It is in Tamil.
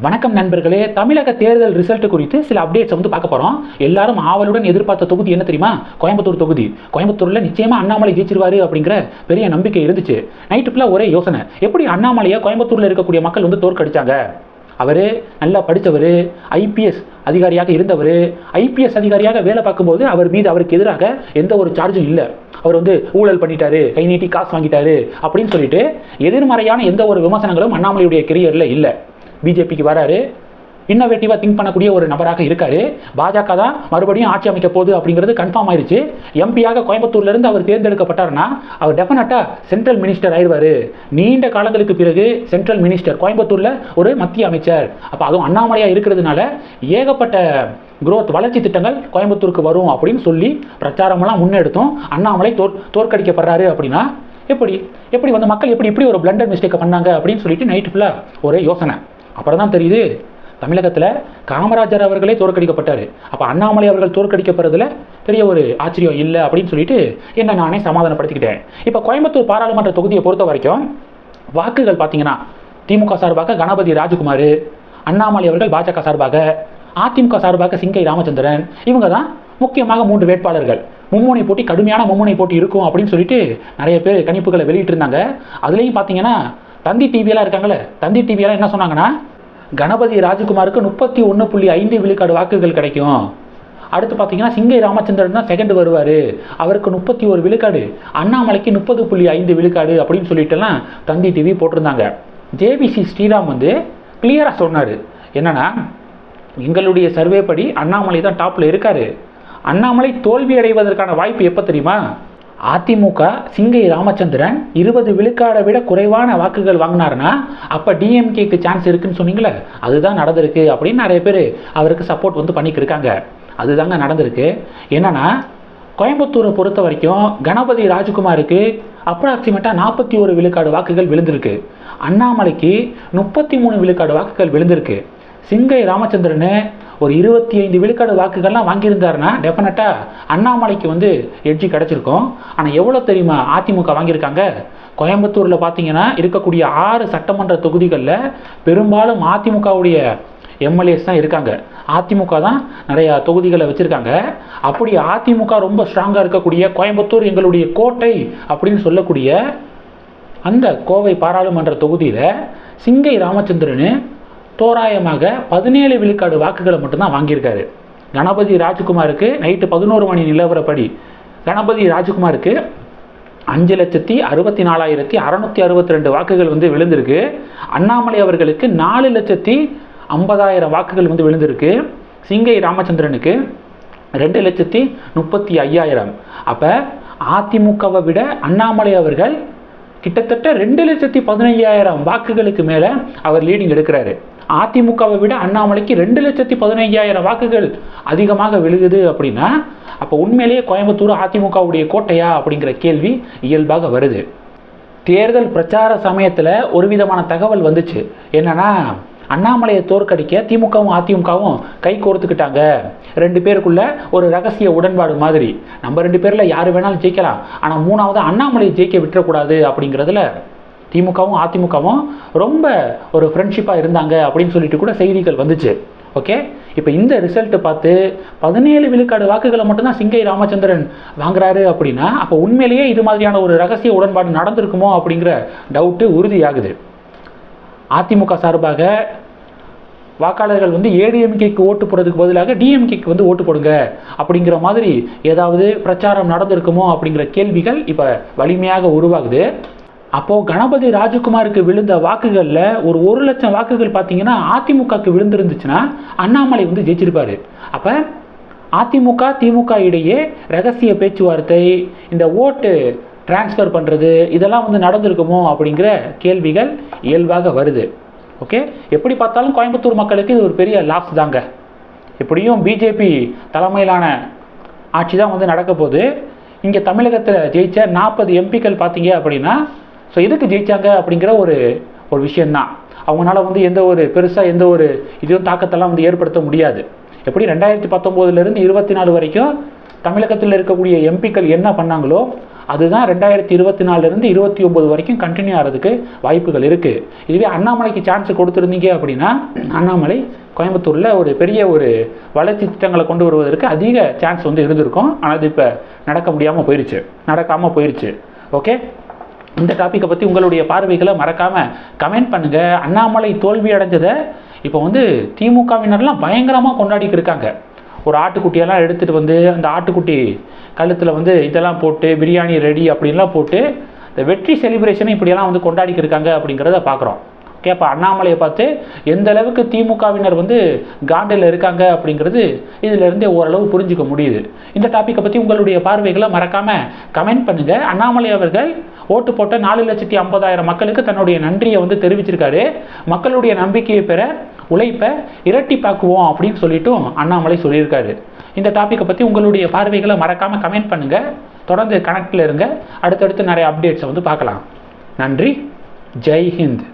வணக்கம் நண்பர்களே. தமிழக தேர்தல் ரிசல்ட் குறித்து சில அப்டேட்ஸ் வந்து பார்க்க போறோம். எல்லாரும் ஆவலுடன் எதிர்பார்த்த தொகுதி என்ன தெரியுமா? கோயம்புத்தூர் தொகுதி. கோயம்புத்தூர்ல நிச்சயமா அண்ணாமலை ஜெயிச்சிருவாரு அப்படிங்கிற பெரிய நம்பிக்கை இருந்துச்சு. நைட்டு ஃபுல்லாக ஒரே யோசனை. எப்படி அண்ணாமலையை கோயம்புத்தூர்ல இருக்கக்கூடிய மக்கள் வந்து தோற்கடிச்சாங்க? அவர் நல்லா படித்தவர் ஐபிஎஸ் அதிகாரியாக இருந்தவர் ஐபிஎஸ் அதிகாரியாக வேலை பார்க்கும்போது அவர் மீது அவருக்கு எதிராக எந்த ஒரு சார்ஜும் இல்லை. அவர் வந்து ஊழல் பண்ணிட்டாரு கை நீட்டி காசு வாங்கிட்டாரு அப்படின்னு சொல்லிட்டு எதிர்மறையான எந்த ஒரு விமர்சனங்களும் அண்ணாமலையுடைய கெரியரில் இல்லை. பிஜேபிக்கு வராரு. இன்னோவேட்டிவாக திங்க் பண்ணக்கூடிய ஒரு நபராக இருக்கார். பாஜக தான் மறுபடியும் ஆட்சி அமைக்க போகுது அப்படிங்கிறது கன்ஃபார்ம் ஆயிருச்சு. எம்பியாக கோயம்புத்தூர்லேருந்து அவர் தேர்ந்தெடுக்கப்பட்டாருன்னா அவர் டெஃபினட்டாக சென்ட்ரல் மினிஸ்டர் ஆயிடுவார். நீண்ட காலங்களுக்கு பிறகு சென்ட்ரல் மினிஸ்டர் கோயம்புத்தூரில் ஒரு மத்திய அமைச்சர். அப்போ அதுவும் அண்ணாமலையாக இருக்கிறதுனால ஏகப்பட்ட குரோத் வளர்ச்சி திட்டங்கள் கோயம்புத்தூருக்கு வரும் அப்படின்னு சொல்லி பிரச்சாரமெல்லாம் முன்னெடுத்தோம். அண்ணாமலை தோற் தோற்கடிக்கப்படுறாரு அப்படின்னா எப்படி? எப்படி வந்து மக்கள் எப்படி இப்படி ஒரு பிளண்டர் மிஸ்டேக்கை பண்ணாங்க அப்படின்னு சொல்லிட்டு நைட்டு ஃபுல்லாக ஒரே யோசனை. அப்புறம் தான் தெரியுது தமிழகத்தில் காமராஜர் அவர்களே தோற்கடிக்கப்பட்டார். அப்போ அண்ணாமலை அவர்கள் தோற்கடிக்கப்படுறதுல பெரிய ஒரு ஆச்சரியம் இல்லை அப்படின்னு சொல்லிட்டு என்ன நானே சமாதானப்படுத்திக்கிட்டேன். இப்போ கோயம்புத்தூர் பாராளுமன்ற தொகுதியை பொறுத்த வரைக்கும் வாக்குகள் பார்த்தீங்கன்னா திமுக சார்பாக கணபதி ராஜகுமார் அண்ணாமலை அவர்கள் பாஜக சார்பாக அதிமுக சார்பாக சிங்கை ராமச்சந்திரன் இவங்க தான் முக்கியமாக மூன்று வேட்பாளர்கள். மும்முனை போட்டி கடுமையான மும்முனை போட்டி இருக்கும் அப்படின்னு சொல்லிட்டு நிறைய பேர் கணிப்புகளை வெளியிட்டிருந்தாங்க. அதுலேயும் பார்த்தீங்கன்னா தந்தி டிவியெல்லாம் இருக்காங்களே தந்தி டிவியெல்லாம் என்ன சொன்னாங்கன்னா கணபதி ராஜகுமாருக்கு முப்பத்தி ஒன்று புள்ளி ஐந்து விழுக்காடு வாக்குகள் கிடைக்கும். அடுத்து பார்த்தீங்கன்னா சிங்கை ராமச்சந்திரன் தான் செகண்ட் வருவார். அவருக்கு முப்பத்தி ஒரு விழுக்காடு அண்ணாமலைக்கு முப்பது புள்ளி ஐந்து விழுக்காடு அப்படின்னு சொல்லிட்டுலாம் தந்தி டிவி போட்டிருந்தாங்க. ஜேபிசி ஸ்ரீராம் வந்து கிளியராக சொன்னார். என்னென்னா எங்களுடைய சர்வே படி அண்ணாமலை தான் டாப்பில் இருக்காரு. அண்ணாமலை தோல்வி அடைவதற்கான வாய்ப்பு எப்போ தெரியுமா? அதிமுக சிங்கை ராமச்சந்திரன் இருபது விழுக்காடை விட குறைவான வாக்குகள் வாங்கினாருன்னா அப்போ டிஎம்கேக்கு சான்ஸ் இருக்குன்னு சொன்னீங்களே அதுதான் நடந்திருக்கு அப்படின்னு நிறைய பேர் அவருக்கு சப்போர்ட் வந்து பண்ணிக்கிருக்காங்க அதுதாங்க நடந்திருக்கு. என்னென்னா கோயம்புத்தூரை பொறுத்த வரைக்கும் கணபதி ராஜகுமாருக்கு அப்ராக்சிமேட்டாக நாற்பத்தி ஒரு விழுக்காடு வாக்குகள் விழுந்திருக்கு. அண்ணாமலைக்கு முப்பத்தி மூணு விழுக்காடு வாக்குகள் விழுந்திருக்கு. சிங்கை ராமச்சந்திரன் ஒரு இருபத்தி ஐந்து விழுக்காடு வாக்குகள்லாம் வாங்கியிருந்தாருன்னா டெஃபினட்டாக அண்ணாமலைக்கு வந்து எட்ஜி கிடச்சிருக்கும். ஆனால் எவ்வளோ தெரியுமா? அதிமுக வாங்கியிருக்காங்க. கோயம்புத்தூரில் பார்த்தீங்கன்னா இருக்கக்கூடிய ஆறு சட்டமன்ற தொகுதிகளில் பெரும்பாலும் அதிமுகவுடைய எம்எல்ஏஸ் தான் இருக்காங்க. அதிமுக தான் நிறையா தொகுதிகளை வச்சுருக்காங்க. அப்படி அதிமுக ரொம்ப ஸ்ட்ராங்காக இருக்கக்கூடிய கோயம்புத்தூர் எங்களுடைய கோட்டை அப்படின்னு சொல்லக்கூடிய அந்த கோவை பாராளுமன்ற தொகுதியில் சிங்கை ராமச்சந்திரன் தோராயமாக பதினேழு விழுக்காடு வாக்குகளை மட்டும்தான் வாங்கியிருக்காரு. கணபதி ராஜ்குமாருக்கு நைட்டு பதினோரு மணி நிலவரப்படி கணபதி ராஜ்குமாருக்கு அஞ்சு லட்சத்தி அறுபத்தி நாலாயிரத்தி அறநூற்றி அறுபத்தி ரெண்டு வாக்குகள் வந்து விழுந்திருக்கு. அண்ணாமலை அவர்களுக்கு நாலு லட்சத்தி ஐம்பதாயிரம் வாக்குகள் வந்து விழுந்திருக்கு. சிங்கை ராமச்சந்திரனுக்கு ரெண்டு லட்சத்தி முப்பத்தி ஐயாயிரம். அப்போ அதிமுகவை விட அண்ணாமலை அவர்கள் கிட்டத்தட்ட ரெண்டு லட்சத்தி பதினையாயிரம் வாக்குகளுக்கு மேலே அவர் லீடிங் எடுக்கிறாரு. அதிமுகவை விட அண்ணாமலைக்கு ரெண்டு லட்சத்தி பதினைஞ்சாயிரம் வாக்குகள் அதிகமாக விழுகுது அப்படின்னா அப்போ உண்மையிலேயே கோயம்புத்தூர் அதிமுகவுடைய கோட்டையா அப்படிங்கிற கேள்வி இயல்பாக வருது. தேர்தல் பிரச்சார சமயத்தில் ஒரு விதமான தகவல் வந்துச்சு. என்னன்னா அண்ணாமலையை தோற்கடிக்க திமுகவும் அதிமுகவும் கை கோர்த்துக்கிட்டாங்க. ரெண்டு பேருக்குள்ள ஒரு ரகசிய உடன்பாடு மாதிரி. நம்ம ரெண்டு பேரில் யார் வேணாலும் ஜெயிக்கலாம். ஆனால் மூணாவது அண்ணாமலையை ஜெயிக்க விட்டுறக்கூடாது அப்படிங்கிறதுல திமுகவும் அதிமுகவும் ரொம்ப ஒரு ஃப்ரெண்ட்ஷிப்பாக இருந்தாங்க அப்படின்னு சொல்லிட்டு கூட செய்திகள் வந்துச்சு. ஓகே இப்போ இந்த ரிசல்ட்டை பார்த்து பதினேழு விழுக்காடு வாக்குகளை மட்டும்தான் சிங்கை ராமச்சந்திரன் வாங்குறாரு அப்படின்னா அப்போ உண்மையிலேயே இது மாதிரியான ஒரு ரகசிய உடன்பாடு நடந்திருக்குமோ அப்படிங்கிற டவுட்டு உறுதியாகுது. அதிமுக சார்பாக வாக்காளர்கள் வந்து ஏடிஎம்கேக்கு ஓட்டு போடுறதுக்கு பதிலாக டிஎம்கேக்கு வந்து ஓட்டு போடுங்க அப்படிங்கிற மாதிரி ஏதாவது பிரச்சாரம் நடந்திருக்குமோ அப்படிங்கிற கேள்விகள் இப்போ வலிமையாக உருவாகுது. அப்போது கணபதி ராஜகுமாருக்கு விழுந்த வாக்குகளில் ஒரு ஒரு லட்சம் வாக்குகள் பார்த்தீங்கன்னா அதிமுகக்கு விழுந்திருந்துச்சுன்னா அண்ணாமலை வந்து ஜெயிச்சிருப்பாரு. அப்போ அதிமுக திமுக இடையே ரகசிய பேச்சுவார்த்தை இந்த ஓட்டு டிரான்ஸ்ஃபர் பண்ணுறது இதெல்லாம் வந்து நடந்திருக்குமோ அப்படிங்கிற கேள்விகள் இயல்பாக வருது. ஓகே எப்படி பார்த்தாலும் கோயம்புத்தூர் மக்களுக்கு இது ஒரு பெரிய லாஸ் தாங்க. எப்படியும் பிஜேபி தலைமையிலான ஆட்சி தான் வந்து நடக்க போகுது. இங்கே தமிழகத்தில் ஜெயித்த நாற்பது எம்பிக்கள் பார்த்தீங்க அப்படின்னா ஸோ எதுக்கு ஜெயிச்சாங்க அப்படிங்கிற ஒரு ஒரு விஷயந்தான் அவங்களால வந்து எந்த ஒரு பெருசாக எந்த ஒரு இதுவும் தாக்கத்தெல்லாம் வந்து ஏற்படுத்த முடியாது. எப்படி ரெண்டாயிரத்தி பத்தொம்போதுலேருந்து இருபத்தி நாலு வரைக்கும் தமிழகத்தில் இருக்கக்கூடிய எம்பிக்கள் என்ன பண்ணாங்களோ அதுதான் ரெண்டாயிரத்தி இருபத்தி நாலுலேருந்து இருபத்தி ஒம்பது வரைக்கும் கண்டினியூ ஆகிறதுக்கு வாய்ப்புகள் இருக்குது இதுவே அண்ணாமலைக்கு சான்ஸ் கொடுத்துருந்தீங்க அப்படின்னா அண்ணாமலை கோயம்புத்தூரில் ஒரு பெரிய ஒரு வளர்ச்சி திட்டங்களை கொண்டு வருவதற்கு அதிக சான்ஸ் வந்து இருந்திருக்கும். ஆனால் அது இப்போ நடக்க முடியாமல் போயிடுச்சு நடக்காமல் போயிடுச்சு ஓகே இந்த டாப்பிக்கை பற்றி உங்களுடைய பார்வைகளை மறக்காமல் கமெண்ட் பண்ணுங்கள் அண்ணாமலை தோல்வி அடைஞ்சதை இப்போ வந்து திமுகவினர்லாம் பயங்கரமாக கொண்டாடிட்டு இருக்காங்க. ஒரு ஆட்டுக்குட்டியெல்லாம் எடுத்துகிட்டு வந்து அந்த ஆட்டுக்குட்டி கழுத்தில் வந்து இதெல்லாம் போட்டு பிரியாணி ரெடி அப்படின்லாம் போட்டு இந்த வெற்றி செலிப்ரேஷனை இப்படியெல்லாம் வந்து கொண்டாடிக்கிருக்காங்க அப்படிங்கிறத பார்க்குறோம் கேட்பா அண்ணாமலையை பார்த்து எந்த அளவுக்கு திமுகவினர் வந்து காண்டில் இருக்காங்க? அப்படிங்கிறது இதிலிருந்தே ஓரளவு புரிஞ்சுக்க முடியுது. இந்த டாப்பிக்கை பற்றி உங்களுடைய பார்வைகளை மறக்காமல் கமெண்ட் பண்ணுங்கள் அண்ணாமலை அவர்கள் ஓட்டு போட்ட நாலு லட்சத்தி ஐம்பதாயிரம் மக்களுக்கு தன்னுடைய நன்றியை வந்து தெரிவிச்சிருக்காரு. மக்களுடைய நம்பிக்கையை பெற உழைப்பை இரட்டிப்பாக்குவோம் அப்படின்னு சொல்லிட்டும் அண்ணாமலை சொல்லியிருக்காரு. இந்த டாப்பிக்கை பற்றி உங்களுடைய பார்வைகளை மறக்காமல் கமெண்ட் பண்ணுங்கள் தொடர்ந்து கனெக்டில் இருங்க. அடுத்தடுத்து நிறைய அப்டேட்ஸை வந்து பார்க்கலாம். நன்றி. ஜெய் ஹிந்த்.